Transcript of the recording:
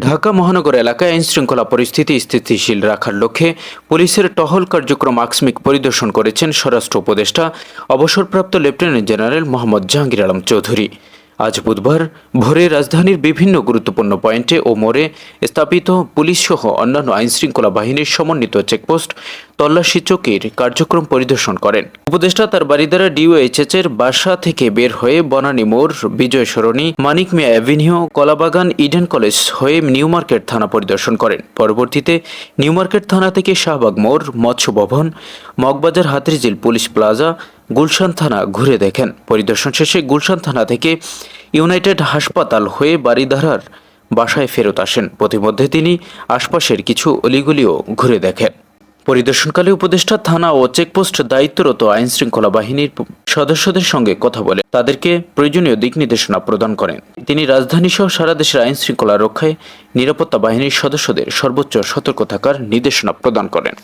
ঢাকা মহানগর এলাকায় আইন শৃঙ্খলা পরিস্থিতি স্থিতিশীল রাখার লক্ষ্যে পুলিশের টহল কার্যক্রম আকস্মিক পরিদর্শন করেছেন স্বরাষ্ট্র উপদেষ্টা, অবসরপ্রাপ্ত লেফটেন্যান্ট জেনারেল মোহাম্মদ জাহাঙ্গীর আলম চৌধুরী। আজ বুধবার ভোরে রাজধানীর বিভিন্ন গুরুত্বপূর্ণ পয়েন্টে ও মোড়ে স্থাপিত পুলিশ সহ অন্যান্য আইনশৃঙ্খলা বাহিনীর সমন্বিত চেকপোস্ট তল্লাশি চৌকির কার্যক্রম পরিদর্শন করেন। উপদেষ্টা তার বাড়িদারা ডিওএইচএস এর বাসা থেকে বের হয়ে বনানী মোড়, Bijoy Sarani, Manik Mia avenue, Kalabagan, Eden college হয়ে নিউ মার্কেট থানা পরিদর্শন করেন। পরবর্তীতে নিউ মার্কেট থানা থেকে শাহবাগ মোড়, মৎস্য ভবন, মগবাজার, হাতিরঝিল পুলিশ প্লাজা গুলশান থানা ঘুরে দেখেন। পরিদর্শন শেষে গুলশান থানা থেকে ইউনাইটেড হাসপাতাল হয়ে বাড়িধারার বাসায় ফেরত আসেন। প্রতিমধ্যে তিনি আশপাশের কিছু অলিগলিও ঘুরে দেখেন। পরিদর্শনকালে উপদেষ্টা থানা ও চেকপোস্ট দায়িত্বরত আইন শৃঙ্খলা বাহিনীর সদস্যদের সঙ্গে কথা বলে তাদেরকে প্রয়োজনীয় দিক নির্দেশনা প্রদান করেন। তিনি রাজধানী সহ সারা দেশের আইন শৃঙ্খলা রক্ষায় নিরাপত্তা বাহিনীর সদস্যদের সর্বোচ্চ সতর্ক থাকার নির্দেশনা প্রদান করেন।